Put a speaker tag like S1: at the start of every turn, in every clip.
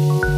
S1: Thank you.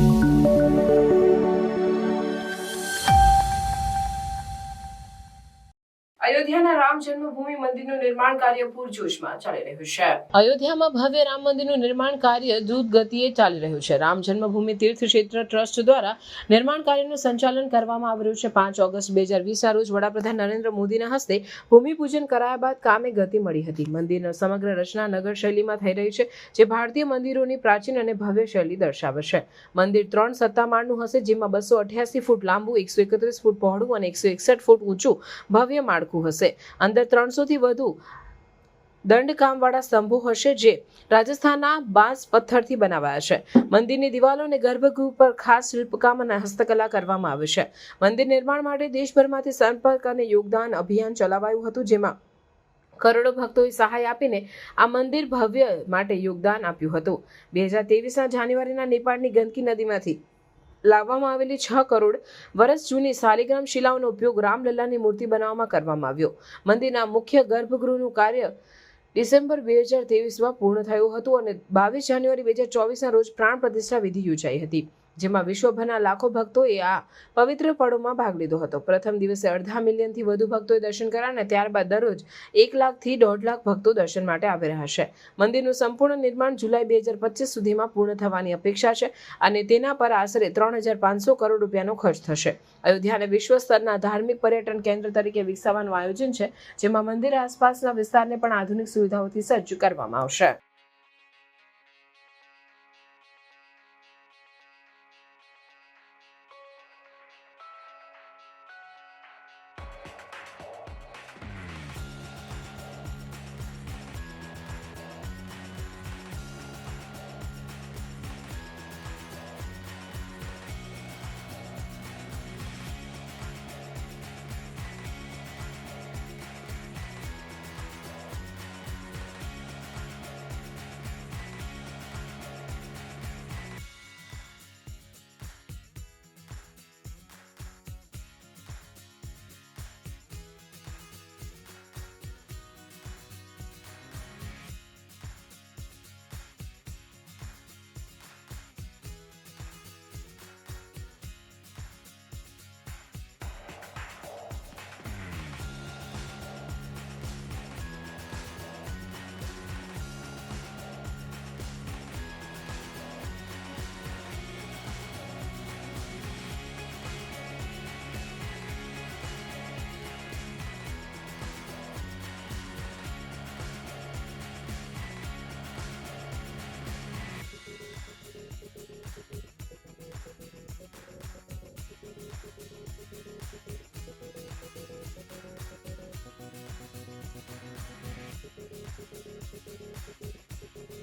S1: અયોધ્યાના Ram જન્મભૂમિ મંદિરનું નિર્માણ કાર્ય પૂરજોશમાં ચાલી રહ્યું છે. અયોધ્યામાં ભવ્ય રામ મંદિરનું નિર્માણ કાર્ય દ્રુત ગતિએ ચાલી રહ્યું છે. રામ જન્મભૂમિ તીર્થ ક્ષેત્ર ટ્રસ્ટ દ્વારા નિર્માણ કાર્યનું સંચાલન કરવામાં આવી રહ્યું છે. પાંચ ઓગસ્ટ બે હજાર વીસના રોજ વડાપ્રધાન નરેન્દ્ર મોદીના હસ્તે ભૂમિપૂજન કરાયા બાદ કામે ગતિ મળી હતી. મંદિરના સમગ્ર રચના નગર શૈલીમાં થઈ રહી છે, જે ભારતીય મંદિરોની પ્રાચીન અને ભવ્ય શૈલી દર્શાવે છે. મંદિર ત્રણ સત્તામાળનું હશે, જેમાં બસો અઠ્યાસી ફૂટ લાંબુ, એકસો એકત્રીસ ફૂટ પહોળું અને એકસો એકસઠ ફૂટ ઊંચું ભવ્ય માળખું હશે. અંદર ત્રણસોથી વધુ દંડકામવાળા સ્તંભો હશે જે રાજસ્થાનના બાંસ પથ્થરથી બનાવાયા છે. મંદિરની દિવાલો અને ગર્ભગૃહ પર ખાસ શિલ્પકામ અને હસ્તકલા કરવામાં આવે છે. મંદિર નિર્માણ માટે દેશભરમાંથી સંપર્ક અને યોગદાન અભિયાન ચલાવાયું હતું, જેમાં કરોડો ભક્તોએ સહાય આપીને આ મંદિર ભવ્ય માટે યોગદાન આપ્યું હતું. બે હજાર તેવીસના જાન્યુઆરીના નેપાળની ગંદકી નદીમાંથી લાવવામાં આવેલી છ કરોડ વર્ષ જૂની શાલિગ્રામ શિલાઓનો ઉપયોગ રામલલ્લાની મૂર્તિ બનાવવામાં કરવામાં આવ્યો. મંદિરના મુખ્ય ગર્ભગૃહનું કાર્ય ડિસેમ્બર બે હજાર તેવીસમાં પૂર્ણ થયું હતું અને બાવીસ જાન્યુઆરી બે હજાર ચોવીસના રોજ પ્રાણ પ્રતિષ્ઠા વિધિ યોજાઈ હતી. જેમાં વિશ્વભરના લાખો ભક્તોએ આ પવિત્ર પળોમાં ભાગ લીધો હતો. પ્રથમ દિવસે અડધા મિલિયનથી વધુ ભક્તોએ દર્શન કર્યા અને ત્યારબાદ દરરોજ એક લાખથી દોઢ લાખ ભક્તો દર્શન માટે આવી રહ્યા છે. મંદિરનું સંપૂર્ણ નિર્માણ જુલાઈ બે હજાર પચીસ સુધીમાં પૂર્ણ થવાની અપેક્ષા છે અને તેના પર આશરે ત્રણ હજાર પાંચસો કરોડ રૂપિયાનો ખર્ચ થશે. અયોધ્યાને વિશ્વ સ્તરના ધાર્મિક પર્યટન કેન્દ્ર તરીકે વિકસાવવાનું આયોજન છે, જેમાં મંદિર આસપાસના વિસ્તારને પણ આધુનિક સુવિધાઓથી સજ્જ કરવામાં આવશે.